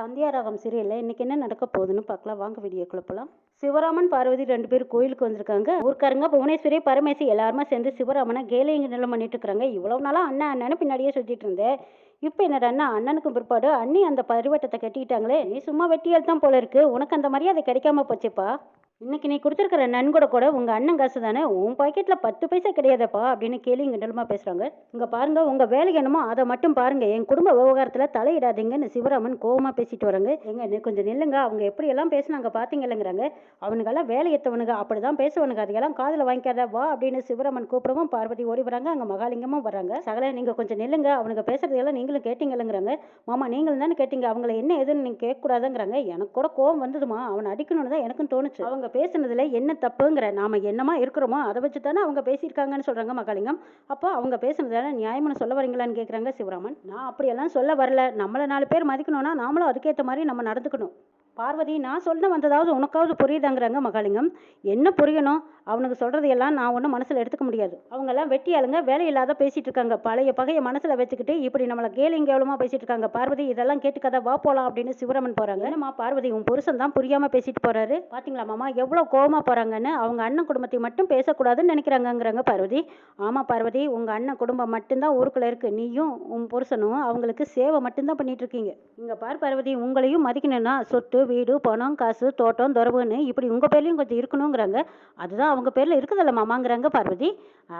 சந்தியாராகம் சீரியலில் இன்னைக்கு என்ன நடக்க போகுதுன்னு பார்க்கலாம். வாங்க வீடியோக்குள்ள போகலாம் சிவராமன் பார்வதி ரெண்டு பேரும் கோயிலுக்கு வந்திருக்காங்க. ஊர்க்காரங்க புவனேஸ்வரி பரமேசி எல்லாருமே சேர்ந்து சிவராமனை கேலிங்க நிலம் பண்ணிட்டு இருக்கிறாங்க இவ்வளவு நாளா அண்ணன் அண்ணன்னு பின்னாடியே சுத்திட்டு இருந்தேன். இப்போ என்னடா அண்ணனுக்கும் பிற்பாடு அண்ணி அந்த பரிவட்டத்தை கட்டிக்கிட்டாங்களே நீ சும்மா வெட்டியால் தான் போல இருக்கு. உனக்கு அந்த மரியாதை கிடைக்காம போச்சேப்பா. இன்னைக்கு நீ கொடுத்துருக்குற நன்கொடை கூட உங்கள் அண்ணன் காசு தானே? உன் பாக்கெட்டில் பத்து பைசா கிடையாதப்பா அப்படின்னு கேலி கிண்டலுமா பேசுகிறாங்க இங்கே பாருங்கள் உங்கள் வேலை என்னமோ அதை மட்டும் பாருங்கள் என் குடும்ப விவகாரத்தில் தலையிடாதீங்கன்னு சிவராமன் கோவமாக பேசிட்டு வராங்க. எங்க கொஞ்சம் நில்லுங்க. அவங்க எப்படியெல்லாம் பேசுனாங்க பார்த்தீங்களேங்கிறாங்க அவனுங்கெல்லாம் வேலை எத்தவனுங்க? அப்படி தான் பேசுவனுங்க. அதையெல்லாம் காதில் வாங்கிக்காத வா அப்படின்னு சிவராமன் கூப்பிடவும் பார்வதி ஓடி வராங்க. அங்கே மகாலிங்கமும் வராங்க. சகல நீங்கள் கொஞ்சம் நில்லுங்க. அவனுங்க பேசுறதையெல்லாம் நீங்களும் கேட்டீங்களேங்கிறாங்க மாமா நீங்களும் தானே கேட்டீங்க. அவங்கள என்ன எதுன்னு நீங்கள் கேட்கக்கூடாதுங்கிறாங்க. எனக்கு கூட கோவம் வந்ததுமா அவனை அடிக்கணும்னு தான் எனக்கும் தோணுச்சு. அவங்க பேசுனதுல என்ன தப்புங்கிற நாம என்னமா இருக்கிறோமோ அதை வச்சு தானே அவங்க பேசியிருக்காங்கன்னு சொல்றாங்க மகாலிங்கம். அப்போ அவங்க பேசுனதால நியாயம்னு சொல்ல வரீங்களான்னு கேட்குறாங்க சிவராமன். நான் அப்படியெல்லாம் சொல்ல வரல. நம்மளை நாலு பேர் மதிக்கணும்னா நாமளும் அதுக்கேற்ற மாதிரி நம்ம நடந்துக்கணும். பார்வதி நான் சொல்ல வந்ததாவது உனக்காவது புரியுதாங்கிறாங்க மகாலிங்கம். என்ன புரியணும்? அவனுக்கு சொல்கிறதையெல்லாம் நான் ஒன்றும் மனசில் எடுத்துக்க முடியாது. அவங்கெல்லாம் வெட்டி ஆளுங்க வேலை இல்லாத இருக்காங்க. பழைய பகையை மனசில் வச்சுக்கிட்டு இப்படி நம்மளை கேலிங் கேவலமாக பேசிகிட்டு இருக்காங்க. பார்வதி இதெல்லாம் கேட்டுக்காத வா போகலாம் அப்படின்னு சிவராமன் போகிறாங்க என்னம்மா பார்வதி உன் புருஷன் தான் புரியாமல் பேசிட்டு போகிறாரு பார்த்தீங்களா மாமா எவ்வளோ கோவமாக போகிறாங்கன்னு அவங்க அண்ணன் குடும்பத்தை மட்டும் பேசக்கூடாதுன்னு நினைக்கிறாங்கங்கிறாங்க பார்வதி. ஆமாம் பார்வதி உங்கள் அண்ணன் குடும்பம் மட்டும்தான் ஊருக்குள்ளே இருக்கு. நீயும் உன் புருஷனும் அவங்களுக்கு சேவை மட்டும்தான் பண்ணிகிட்டு இருக்கீங்க. இங்கே பார் பார்வதி உங்களையும் மதிக்கணும்னா சொத்து வீடு பணம் காசு தோட்டம் துறவுன்னு இப்படி உங்கள் பேர்லையும் கொஞ்சம் இருக்கணுங்கிறாங்க. அதுதான் அவங்க பேரில் இருக்குதல்ல மாமாங்கிறாங்க பார்வதி.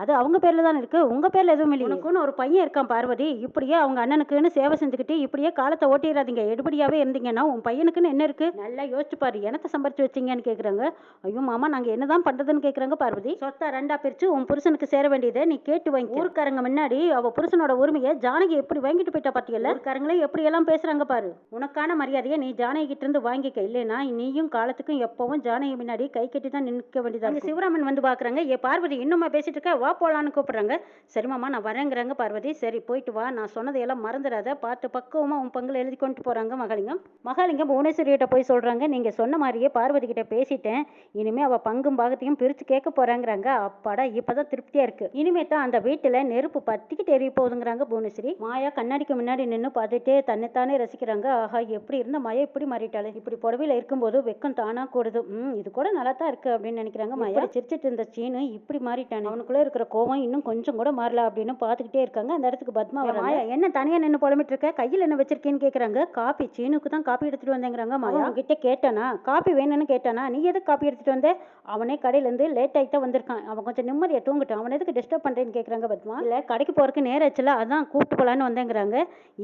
அது அவங்க பேரில் தானே இருக்குது உங்கள் பேரில் எதுவும் இல்லை உனக்குன்னு ஒரு பையன் இருக்கான் பார்வதி. இப்படியே அவங்க அண்ணனுக்குன்னு சேவை செஞ்சுக்கிட்டு இப்படியே காலத்தை ஓட்டிடாதீங்க எடுபடியாகவே இருந்தீங்கன்னா உன் பையனுக்குன்னு என்ன இருக்குது நல்லா யோசிச்சு பாரு. என்னத்தை சம்பாரிச்சு வச்சீங்கன்னு கேட்குறாங்க ஐயோ மாமா நாங்கள் என்ன தான் பண்ணுறதுன்னு கேட்குறாங்க பார்வதி. சொத்தை ரெண்டா பிரித்து உன் புருஷனுக்கு சேர வேண்டியதை நீ கேட்டு வாங்கி ஊருக்காரங்க முன்னாடி அவள் புருஷனோட உரிமையை ஜானகி எப்படி வாங்கிட்டு போயிட்டா பாத்தியல்ல ஊருக்காரங்களே எப்படி எல்லாம் பேசுகிறாங்க பாரு. உனக்கான மரியாதையை நீ ஜானகி கிட்ட இருந்து வாங்கிக்க. இல்லைன்னா நீயும் காலத்துக்கும் எப்பவும் ஜானகி முன்னாடி கை கட்டி தான் நிற்க வேண்டியதா இருக்கு. சிவராமன் வந்து பார்க்குறாங்க ஏ பார்வதி இன்னுமா பேசிட்டு இருக்க? வா போலான்னு கூப்பிடுறாங்க. சரிமாமா நான் வரேங்கிறாங்க பார்வதி. சரி போயிட்டு வா. நான் சொன்னதையெல்லாம் மறந்துடாத. பார்த்து பக்குவமா உன் பங்குல எழுதி கொண்டு போறாங்க மகாலிங்கம். மகாலிங்கம் புவனேஸ்வரியிட்ட போய் சொல்றாங்க. நீங்க சொன்ன மாதிரியே பார்வதி கிட்ட பேசிட்டேன். இனிமே அவ பங்கும் பாகத்தையும் பிரிச்சு கேட்க போறாங்கிறாங்க. அப்பாடா இப்பதான் திருப்தியா இருக்கு. இனிமே தான் அந்த வீட்டுல நெருப்பு பத்திக்கிட்டு எரிய போகுதுங்கிறாங்க புவனேஸ்வரி. மாயா கண்ணாடிக்கு முன்னாடி நின்று பார்த்துட்டே தன்னைத்தானே ரசிக்கிறாங்க. ஆஹா எப்படி இருந்த மாயா இப்படி மாறிட்டாளே. இப்படி புடவையில இருக்கும்போது வெக்கம் தானா கூடுது. ம் இது கூட நல்லா தான் இருக்கு அப்படின்னு நினைக்கிறாங்க மாயா. சிரிச்சிட்டு இருந்த சீனு இப்படி மாறிட்டான். அவனுக்குள்ள இருக்கிற கோவம் இன்னும் கொஞ்சம் கூட மாறல அப்படின்னு பார்த்துக்கிட்டே இருக்காங்க. அந்த இடத்துக்கு பத்மா வர மாயா என்ன தனியா நின்று புலம்பிட்டு இருக்க? கையில் என்ன வச்சிருக்கேன்னு கேக்குறாங்க. காப்பி சீனுக்கு தான் காப்பி எடுத்துட்டு வந்தேங்கிறாங்க மாயா. கிட்ட கேட்டானா? காப்பி வேணும்னு கேட்டானா? நீ எதுக்கு காப்பி எடுத்துட்டு வந்த? அவனே கடையில இருந்து லேட் தான் வந்திருக்கான். அவன் கொஞ்சம் நிம்மதியா தூங்கிட்டான் அவன் எதுக்கு டிஸ்டர்ப் பண்றேன்னு கேக்குறாங்க பத்மா. இல்ல கடைக்கு போறதுக்கு நேரம் ஆச்சுல அதான் கூப்பிட்டு போலான்னு வந்தேங்கிறாங்க.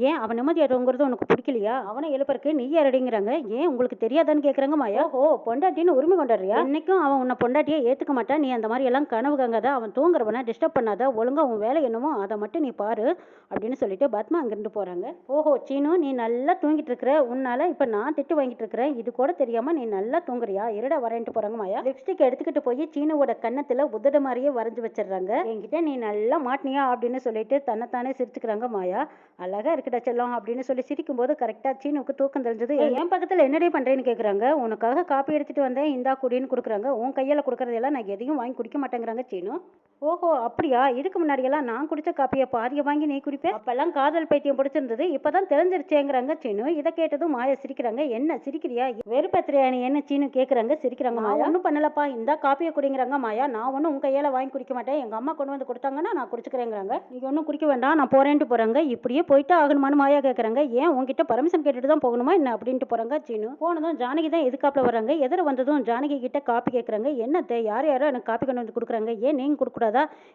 ஏன் அவன் நிம்மதியா தூங்குறது உனக்கு பிடிக்கலையா? அவனை எழுப்புறக்கு நீ யாரடிங்கிறாங்க. ஏன் உங்களுக்கு தெரியாதான்னு கேக்குறாங்க மாயா. ஓ பொண்டாட்டின்னு உரிமை கொண்டாடுறியா? இன்னைக்கும் அவன் உன்னை பொண்டாட்டியே ஏத்துக்க மாட்டான். நீ அந்த மாதிரி எல்லாம் கனவு கங்காத அவன் தூங்குறவன டிஸ்டர்ப் பண்ணாத ஒழுங்கா உன் வேலை என்னமோ அதை மட்டும் நீ பாரு அப்படின்னு சொல்லிட்டு பத்மா அங்கிருந்து போறாங்க. ஓஹோ சீனு நீ நல்லா தூங்கிட்டு இருக்கிற உன்னால இப்ப நான் திட்டு வாங்கிட்டு இருக்கிறேன். இது கூட தெரியாம நீ நல்லா தூங்குறியா? இருடா வரேன்ட்டு போறாங்க மாயா. லிப்ஸ்டிக் எடுத்துக்கிட்டு போய் சீனுவோட கன்னத்துல உதட மாதிரியே வரைஞ்சு வச்சிடுறாங்க. என்கிட்ட நீ நல்லா மாட்டினியா அப்படின்னு சொல்லிட்டு தன்னைத்தானே சிரிச்சுக்கிறாங்க மாயா. அழகா இருக்குடா செல்லம் அப்படின்னு சொல்லி சிரிக்கும்போது கரெக்டா சீனுக்கு தூக்கம் தெரிஞ்சது. என் பக்கத்துல என்னடே பண்ணுறேன்னு கேட்குறாங்க உனக்காக காப்பி எடுத்துகிட்டு வந்தேன் இந்தா குடின்னு கொடுக்குறாங்க. உன் கையில் கொடுக்குறதெல்லாம் நான் எதையும் வாங்கி குடிக்க மாட்டேங்கிறாங்க சீனு. ஓஹோ அப்படியா? இதுக்கு முன்னாடியெல்லாம் நான் குடித்த காப்பியை பாதியை வாங்கி நீ குடிப்பேன் அப்பெல்லாம் காதல் பைத்தியம் பிடிச்சிருந்தது. இப்போதான் தெரிஞ்சிருச்சேங்கிறாங்க சீனு இதை கேட்டதும் மாயா சிரிக்கிறாங்க. என்ன சிரிக்கிறியா? வெறுப்பத்திரியா நீ? என்ன சீனு கேட்குறாங்க சிரிக்கிறாங்க மாயா. ஒன்றும் பண்ணலப்பா. இந்த காப்பியை குடிங்கிறாங்க மாயா. நான் ஒன்றும் உங்கள் கையால் வாங்கி குடிக்க மாட்டேன். எங்கள் அம்மா கொண்டு வந்து கொடுத்தாங்கன்னா நான் குடிச்சுக்கிறேங்கிறாங்க. நீங்கள் ஒன்றும் குடிக்க வேண்டாம். நான் போறேன்ட்டு போகிறாங்க இப்படியே போயிட்டு ஆகணுமான்னு மாயா கேட்குறாங்க ஏன் உங்ககிட்ட பர்மிஷன் கேட்டுட்டு தான் போகணுமா? என்ன அப்படின்ட்டு போகிறாங்க சீனு. போனதும் ஜானகி தான் எதுக்காப்பில் வராங்க எதிர வந்ததும் ஜானகி கிட்ட காப்பி கேட்குறாங்க என்னத்தை? யார் யாரோ எனக்கு காப்பி கொண்டு வந்து கொடுக்குறாங்க? ஏன் நீங்க கொடுக்கூடாது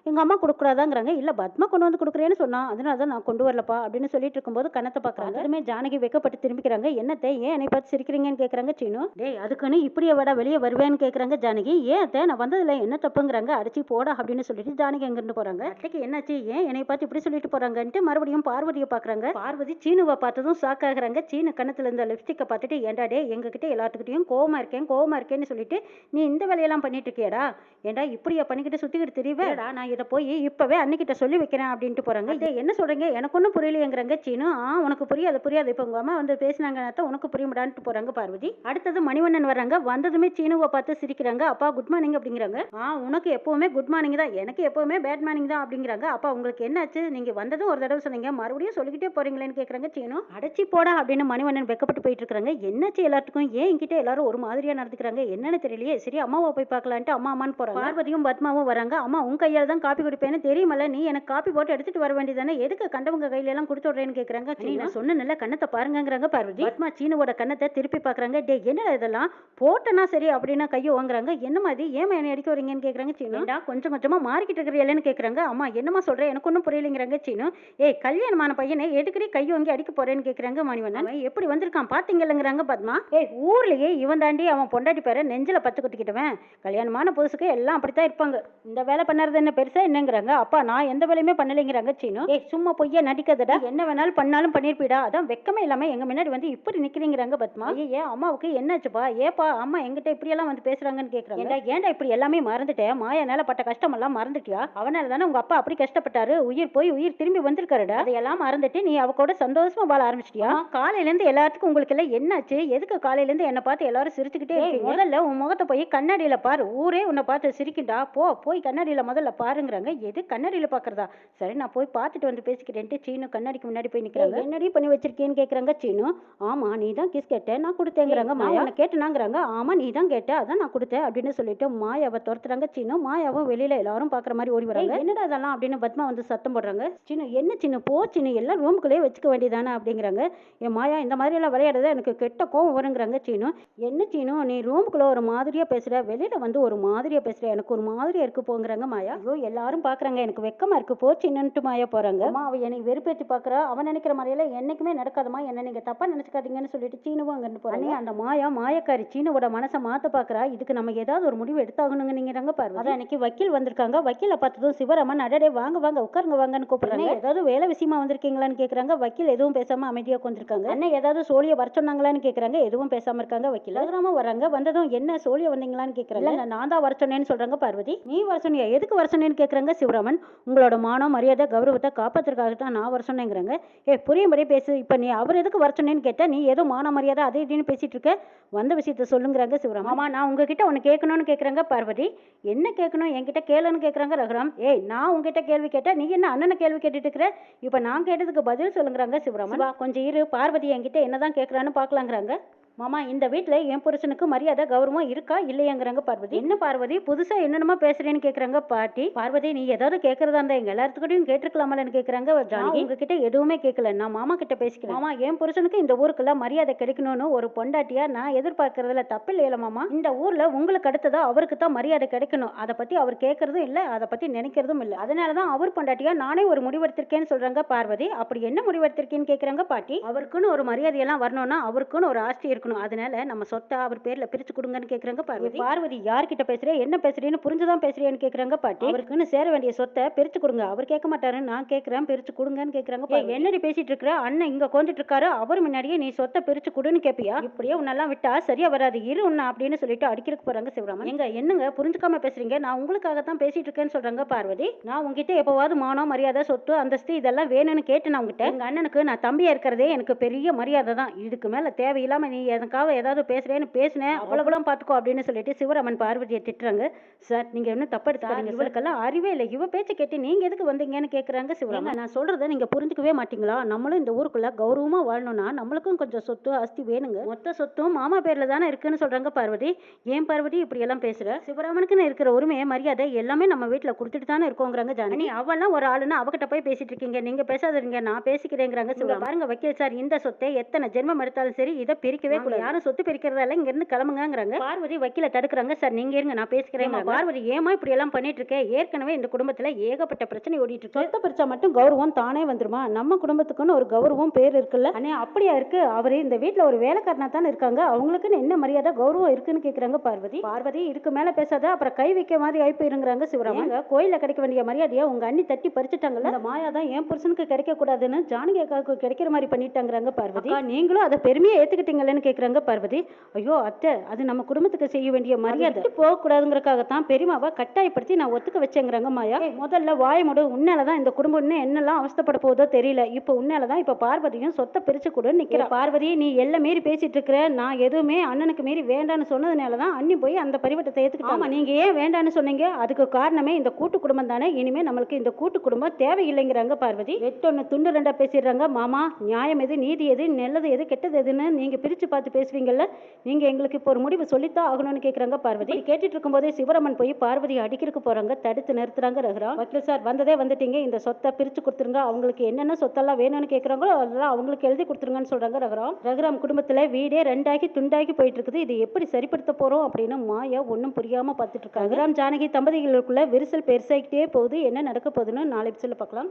எங்க அம்மா கொடுக்கூடாதாங்கிறாங்க இல்ல பத்மா கொண்டு வந்து கொடுக்குறேன்னு சொன்னா அதனால தான் நான் கொண்டு வரலப்பா அப்படின்னு சொல்லிட்டு இருக்கும்போது கண்ணத்தை பாக்குறாங்க அதுமே ஜானகி வெக்கப்பட்டு திரும்பிக்கிறாங்க. என்னத்தை ஏன் என்னை பார்த்து சிரிக்கிறீங்கன்னு கேக்குறாங்க சீனு? டேய் அதுக்குன்னு இப்படியே விட வெளியே வருவேன்னு கேக்குறாங்க ஜானகி. ஏன் அத்தை நான் வந்ததுல என்ன தப்புங்கிறாங்க அடிச்சு போடா அப்படின்னு சொல்லிட்டு ஜானகி அங்கிருந்து போறாங்க? அத்தைக்கு என்னாச்சு? ஏன் என்னை பார்த்து இப்படி சொல்லிட்டு போறாங்கன்ட்டு மறுபடியும் பார்வதியை பாக்குறாங்க பார்வதி சீனுவை பார்த்ததும் ஷாக் ஆகுறாங்க. சீனு கண்ணத்துல இருந்த லிப்ஸ்டிக்கை பார்த்துட்டு ஏன்டா டே எங்ககிட்ட எல்லாத்துக்கிட்டையும் கோவமா இருக்கேன் கோவமா இருக்கேன்னு சொல்லிட்டு நீ இந்த வேலையெல்லாம் பண்ணிட்டு இருக்கியாடா? ஏன்டா இப்படியா பண்ணிக்கிட்டு சுத்திக்கிட்டு தெரியவே இல்லடா நான் இதை போய் இப்பவே அன்னிக்கிட்ட சொல்லி வைக்கிறேன் அப்படின்ட்டு போறாங்க. இதே என்ன சொல்றீங்க? எனக்கு ஒன்றும் புரியலையேங்கிறாங்க சீனு. ஆ உனக்கு புரியாது புரியாது. இப்போ உங்க அம்மா வந்து பேசினாங்கன்னா தான் உனக்கு புரியும்டான்ட்டு போறாங்க பார்வதி. அடுத்தது மணிவண்ணன் வர்றாங்க. வந்ததுமே சீனுவை பார்த்து சிரிக்கிறாங்க. அப்பா குட் மார்னிங் அப்படிங்கிறாங்க. ஆ உனக்கு எப்பவுமே குட் மார்னிங் தான். எனக்கு எப்பவுமே பேட் மார்னிங் தான் அப்படிங்கிறாங்க. அப்பா உங்களுக்கு என்னாச்சு நீங்க வந்ததும் ஒரு தடவை சொன்னீங்க. மறுபடியும் சொல்லிக்கிட்டே போறீங்களேன்னு கேக்குறாங்க சீனு. அடைச்சி போடா அப்படின்னு மணிவண்ணன் வெக்கப்பட்டு போயிட்டு இருக்காங்க. என்னாச்சு எல்லாத்துக்கும்? ஏன் என்கிட்ட எல்லாரும் ஒரு மாதிரியா நடந்துக்கிறாங்க? என்னன்னு தெரியலையே. சரி அம்மாவை போய் பார்க்கலான்ட்டு அம்மா அம்மான்னு போறாங்க. பார்வதியும் பத்மாவும் வராங்க. அம்மா உன் கையால தான் காப்பி குடிப்பேன்னு தெரியுமல்ல? நீ எனக்கு காப்பி போட்டு எடுத்துட்டு வர வேண்டியதானே எதுக்கு கண்டவங்க கையில எல்லாம் கொடுத்து விடுறேன்னு கேக்குறாங்க? நீ நான் சொன்ன நல்ல கண்ணத்தை பாருங்கங்கறாங்க பார்வதி. பத்மா சீனுவோட கண்ணத்தை திருப்பி பாக்குறாங்க டே என்னடா இதெல்லாம்? போட்டனா சரி அப்படின்னா கையை வாங்குறாங்க என்ன மாதிரி? ஏமா என்னை அடிக்க வரீங்கன்னு கேக்குறாங்க சீனு. ஏன்டா கொஞ்சம் கொஞ்சமா மாறிக்கிட்டு இருக்கிறீங்களேன்னு கேக்குறாங்க. அம்மா என்னமா சொல்ற? எனக்கு ஒன்றும் புரியலைங்கிறாங்க சீனு. ஏய் கல்யாணமான பையனை எதுக்கடி கை வாங்கி அடிக்க போறேன்னு கேக்குறாங்க மணிவண்ணன். எப்படி வந்திருக்கான் பாத்தீங்கல்லங்கிறாங்க பத்மா. ஏய் ஊர்லயே இவன் தாண்டி அவன் பொண்டாட்டி பேரை நெஞ்சில பத்து குத்திக்கிட்டவன். கல்யாணமான புதுசுக்கு எல்லாம் அப்படித்தான் இருப்பாங்க. இந்த வேலை பண்ணறது என்ன பெருசா என்னங்கிறாங்க? அப்பா நான் எந்த வேலையுமே பண்ணலைங்கிறாங்க சீனு. ஏய் சும்மா பொய்யா நடிக்காதடா. என்ன வேணாலும் பண்ணாலும் பண்ணிருப்பீடா. அதான் வெக்கமே இல்லாம எங்க முன்னாடி வந்து இப்படி நிக்கிறீங்கிறாங்க பத்மா. ஏன் அம்மாவுக்கு என்னாச்சுப்பா? ஏப்பா அம்மா எங்கிட்ட இப்படி எல்லாம் வந்து பேசுறாங்கன்னு கேக்குறாங்க. ஏன்டா ஏன்டா இப்படி எல்லாமே மறந்துட்டேன் மாயனால பட்ட கஷ்டம் எல்லாம் மறந்துட்டியா? அவனால தானே உங்க அப்பா அப்படி கஷ்டப்பட்டாரு. உயிர் போய் உயிர் திரும்பி வந்திருக்காருடா. அதையெல்லாம் மறந்துட்டு நீ அவ கூட சந்தோஷமா வாழ ஆரம்பிச்சிட்டியா? காலையில இருந்து எல்லாத்துக்கும் உங்களுக்கு எல்லாம் என்னாச்சு? எதுக்கு காலையில இருந்து என்ன பார்த்து எல்லாரும் சிரிச்சுக்கிட்டே முதல்ல உன் முகத்தை போய் கண்ணாடியில பாரு. ஊரே உன்னை பார்த்து சிரிக்குண்டா. போ போய் கண்ணாடியில முதல்ல பாருங்கறாங்க. எது கண்ணாடியில பாக்குறதா? சரி நான் போய் பார்த்துட்டு வந்து பேசிக்கிறேன்ட்டு சீனு கண்ணாடிக்கு முன்னாடி போய் நிக்கிறாங்க. என்னடி பண்ணி வச்சிருக்கேன்னு கேக்குறாங்க சீனு? ஆமா நீ தான் கிஸ் கேட்ட. நான் கொடுத்தேங்கிறாங்க. மாயா கேட்டனாங்கிறாங்க. ஆமா நீ தான் கேட்ட. அதான் நான் கொடுத்தேன் அப்படின்னு சொல்லிட்டு மாயாவை துரத்துறாங்க சீனு. மாயாவும் வெளியில எல்லாரும் பாக்குற மாதிரி ஓடி வராங்க. என்னடா அதெல்லாம் அப்படின்னு பத்மா வந்து சத்தம் போடுறாங்க. சீனு என்ன சின்ன போ சின்ன எல்லாம் ரூமுக்குள்ளேயே வச்சுக்க வேண்டியதானே அப்படிங்கிறாங்க. என் மாயா இந்த மாதிரி எல்லாம் விளையாடுறத எனக்கு கெட்ட கோவம் வருங்கிறாங்க சீனு. என்ன சீனு? நீ ரூமுக்குள்ள ஒரு மாதிரியா பேசுற. வெளியில வந்து ஒரு மாதிரியா பேசுற. எனக்கு ஒரு மாதிரியா இருக்கு போங்கிறாங்க மாயா. ஐயோ எல்லாரும் பாக்குறாங்க. எனக்கு வெக்கமா இருக்கு. போ சின்னன்ட்டு மாயா போறாங்க. அம்மா அவ என்னை வெறுப்பேத்தி பாக்குறா. அவன் நினைக்கிற மாதிரியெல்லாம் என்னைக்குமே நடக்காதம்மா. என்ன நீங்க தப்பா நினைச்சுக்காதீங்கன்னு சொல்லிட்டு சீனுவும் அங்க இருந்து போறாங்க அந்த மாயா மாயக்காரி சீனுவோட மனசை மாத்த பாக்குறா. இதுக்கு நம்ம ஏதாவது ஒரு முடிவு எடுத்தாகணுங்க நீங்கிறாங்க பாரு அதான் அன்னைக்கு வக்கீல் வந்திருக்காங்க. வக்கீல பார்த்ததும் சிவராமன் அடடே வாங்க வாங்க உட்காருங்க வாங்கன்னு கூப்பிடுறாங்க. ஏதாவது வேலை விஷயமா வந்திருக்கீங்களான்னு கேக்குறாங்க. வக்கீல் எதுவும் பேசாம அமைதியா உட்காந்துருக்காங்க அண்ணன் ஏதாவது சோழிய வர சொன்னாங்களான்னு கேக்குறாங்க. எதுவும் பேசாம இருக்காங்க வக்கீல். ரகுராம வராங்க. வந்ததும் என்ன சோழிய வந்தீங்களான்னு கேக்குறாங்க. நான் தான் வர சொன்னேன்னு சொல்றாங்க பார்வதி. நீ வர சொன்னியா? எதுக்கு வர சொன்னேன்னு கேக்குறாங்க சிவராமன். உங்களோட மானம் மரியாதை கௌரவத்தை காப்பாத்துறதுக்காக தான் நான் வர சொன்னேங்கிறாங்க. ஏ புரியும்படி பேசு. இப்ப நீ அவர் எதுக்கு வர சொன்னேன்னு கேட்டா நீ ஏதோ மான மரியாதை அதே இதுன்னு பேசிட்டு இருக்க. வந்த விஷயத்த சொல்லுங்கிறாங்க சிவராம் ஆமா நான் உங்ககிட்ட ஒன்னு கேட்கணும்னு கேக்குறாங்க பார்வதி. என்ன கேட்கணும் என்கிட்ட கேளுன்னு கேக்குறாங்க ரகுராம். ஏய் நான் உங்ககிட்ட கேள்வி கேட்டா நீ என்ன அண்ணனை கேள்வி கேட்டுட்டு இருக்கிற இப்ப நான் கேட்டதுக்கு பதில் சொல்லுங்கிறாங்க சிவராமன். வா கொஞ்சம் இரு. பார்வதி என்கிட்ட என்னதான் கேக்குறான்னு பாக்கலாங்கிறாங்க. மாமா இந்த வீட்ல என் புருஷனுக்கு மரியாதை கௌரவம் இருக்கா இல்லையாங்கிறாங்க பார்வதி. என்ன பார்வதி? புதுசா என்னென்னமோ பேசுறேன்னு கேக்குறாங்க பாட்டி. பார்வதி நீ ஏதாவது கேக்குறதா இருந்தா எங்க எல்லாத்துக்கிட்டையும் கேட்டிருக்கலாமலன்னு கேக்குறாங்க ஜானகி. உங்ககிட்ட எதுவுமே கேட்கல நான் மாமா கிட்ட பேசிக்கிறேன். மாமா என் புருஷனுக்கு இந்த ஊருக்குள்ள மரியாதை கிடைக்கணும்னு ஒரு பொண்டாட்டியா நான் எதிர்பார்க்கறதுல தப்பு இல்லையில மாமா. இந்த ஊர்ல உங்களுக்கு அடுத்ததா அவருக்கு தான் மரியாதை கிடைக்கணும். அதை பத்தி அவர் கேட்கறதும் இல்ல அதை பத்தி நினைக்கிறதும் இல்ல. அதனாலதான் அவர் பொண்டாட்டியா நானே ஒரு முடிவெடுத்திருக்கேன்னு சொல்றாங்க பார்வதி. அப்படி என்ன முடிவெடுத்திருக்கேன்னு கேக்குறாங்க பாட்டி. அவருக்குன்னு ஒரு மரியாதையெல்லாம் வரணும்னா அவருக்குன்னு ஒரு ஆஸ்தி இருக்கணும். அதனால நம்ம சொத்தை அவர் பேர்ல பிரிச்சு கொடுங்கன்னு கேக்குறாங்க பார்வதி. பார்வதி யார்கிட்ட பேசுறே என்ன பேசுறேன்னு புரிஞ்சுதான் பேசுறேன்னு கேக்குறாங்க பாட்டி. அவருக்குன்னு சேர வேண்டிய சொத்தை பிரிச்சு கொடுங்க. அவர் கேட்க மாட்டாரு நான் கேக்குறேன். பிரிச்சு கொடுங்கன்னு கேக்குறாங்க ஏய், என்னடி பேசிட்டு இருக்கிற? அண்ணன் இங்க உட்காந்துட்டு இருக்காரு அவர் முன்னாடியே நீ சொத்தை பிரிச்சு கொடுன்னு கேப்பியா? இப்படியே உன்னெல்லாம் விட்டா சரியா வராது. இரு உன்ன அப்படின்னு சொல்லிட்டு அடிக்கிறதுக்கு போறாங்க சிவராமன். எங்க என்னங்க? புரிஞ்சுக்காம பேசுறீங்க. நான் உங்களுக்காக தான் பேசிட்டு இருக்கேன்னு சொல்றாங்க பார்வதி. நான் உங்ககிட்ட எப்பவாவது மானம் மரியாதை சொத்து அந்தஸ்து இதெல்லாம் வேணும்னு கேட்டேன் நான் உங்ககிட்ட எங்க அண்ணனுக்கு நான் தம்பியா இருக்கிறதே எனக்கு பெரிய மரியாதை தான் இதுக்கு மேல தேவையில்லாம நீ எனக்காக ஏதாவது பேசுறேன்னு பேசினேன். அவ்வளவுலாம் பாத்துக்கோ அப்படின்னு சொல்லிட்டு சிவராமன் பார்வதியை திட்டுறாங்க. சார் நீங்க இன்னும் தப்பு எடுத்துக்காதீங்க இவளுக்கெல்லாம் அறிவே இல்லை. இவ பேச்சை கேட்டு நீங்க எதுக்கு வந்தீங்கன்னு கேக்குறாங்க சிவராமன். நான் சொல்றதை நீங்க புரிஞ்சுக்கவே மாட்டீங்களா? நம்மளும் இந்த ஊருக்குள்ள கௌரவமா வாழணும்னா நம்மளுக்கும் கொஞ்சம் சொத்து அஸ்தி வேணுங்க. மொத்த சொத்தும் மாமா பேர்ல தானே இருக்குன்னு சொல்றாங்க பார்வதி. ஏன் பார்வதி இப்படி எல்லாம் பேசுற? சிவராமனுக்குன்னு இருக்கிற உரிமையை மரியாதை எல்லாமே நம்ம வீட்டுல கொடுத்துட்டு தானே இருக்கோங்கிறாங்க ஜானகி. அவெல்லாம் ஒரு ஆளுன்னு அவகிட்ட போய் பேசிட்டு இருக்கீங்க. நீங்க பேசாதீங்க. நான் பேசிக்கிறேங்கிறாங்க சிவா பாருங்க வக்கீல் சார் இந்த சொத்தை எத்தனை ஜென்மம் எடுத்தாலும் சரி இதை பிரிக்கவே யாரும் சொத்து பிரிக்கிறதா இல்ல இங்க இருந்து கிளம்புங்கிறாங்க பார்வதி வக்கீல தடுக்கிறாங்க. சார் நீங்க இருங்க நான் பேசிக்கிறேன். பார்வதி ஏமா இப்படி எல்லாம் பண்ணிட்டு இருக்க ஏற்கனவே இந்த குடும்பத்துல ஏகப்பட்ட பிரச்சனை ஓடிட்டு இருக்கு. சொத்தை பிரிச்சா மட்டும் கௌரவம் தானே வந்துருமா? நம்ம குடும்பத்துக்குன்னு ஒரு கௌரவம் பேர் இருக்குல்ல? அண்ணே அப்படியா இருக்கு? அவரு இந்த வீட்ல ஒரு வேலைக்காரனா தானே இருக்காங்க. அவங்களுக்குன்னு என்ன மரியாதை கௌரவம் இருக்குன்னு கேக்குறாங்க பார்வதி. பார்வதி இதுக்கு மேல பேசாத அப்புறம் கை வைக்க மாதிரி ஆயிப்பு இருங்கிறாங்க சிவராமன். கோயில்ல கிடைக்க வேண்டிய மரியாதையை உங்க அண்ணி தட்டி பறிச்சுட்டாங்கல்ல? இந்த மாயா தான் என் புருஷனுக்கு கிடைக்க கூடாதுன்னு ஜானகி அக்காவுக்கு கிடைக்கிற மாதிரி பண்ணிட்டாங்கறாங்க பார்வதி. நீங்களும் அதை பெருமையா ஏத்துக்கிட்டீங்களேன்னு கேட்குறாங்க பார்வதி. ஐயோ அத்தை அது நம்ம குடும்பத்துக்கு செய்ய வேண்டிய மரியாதை. போகக்கூடாதுங்கிறக்காகத்தான் பெரியமாவை கட்டாயப்படுத்தி நான் ஒத்துக்க வச்சேங்கிறாங்க மாயா. முதல்ல வாய முடு உன்னால தான் இந்த குடும்பம் இன்னும் என்னெல்லாம் அவஸ்தைப்பட போதோ தெரியல. இப்போ உன்னால தான் இப்போ பார்வதியும் சொத்தை பிரிச்சு கூட நிற்கிறா பார்வதி நீ எல்லாம் மீறி பேசிட்டு இருக்கிற நான் எதுவுமே அண்ணனுக்கு மீறி வேண்டான்னு சொன்னதுனால தான் அண்ணி போய் அந்த பரிவட்டத்தை ஏற்றுக்கிட்டாங்க நீங்க ஏன் வேண்டான்னு சொன்னீங்க? அதுக்கு காரணமே இந்த கூட்டு குடும்பம் தானே. இனிமே நம்மளுக்கு இந்த கூட்டு குடும்பம் தேவையில்லைங்கிறாங்க பார்வதி. வெட்டொன்னு துண்டு ரெண்டா பேசிடுறாங்க. மாமா நியாயம் எது நீதி எது நல்லது எது கெட்டது எதுன்னு நீங்க பிரிச்சு பார்த்து பேசுவீங்கல்ல? நீங்க எங்களுக்கு இப்போ ஒரு முடிவு சொல்லித்தான் ஆகணும்னு கேக்குறாங்க பார்வதி. கேட்டுட்டு இருக்கும்போதே சிவராமன் போய் பார்வதி அடிக்கிறதுக்கு போறாங்க தடுத்து நிறுத்துறாங்க ரகுரா வக்கீல் சார் வந்ததே வந்துட்டீங்க இந்த சொத்தை பிரிச்சு கொடுத்துருங்க அவங்களுக்கு என்னென்ன சொத்தெல்லாம் வேணும்னு கேக்குறாங்களோ அதெல்லாம் அவங்களுக்கு எழுதி கொடுத்துருங்கன்னு சொல்றாங்க ரகுராம். ரகுராம் குடும்பத்துல வீடே ரெண்டாகி துண்டாகி போயிட்டு இருக்குது இது எப்படி சரிப்படுத்த போறோம் அப்படின்னு மாயா ஒன்றும் புரியாம பார்த்துட்டு இருக்காங்க. ரகுராம் ஜானகி தம்பதிகளுக்குள்ள விரிசல் பெருசாகிட்டே போகுது என்ன நடக்க போகுதுன்னு நாளை எபிசோட்ல பார்க்கலாம்.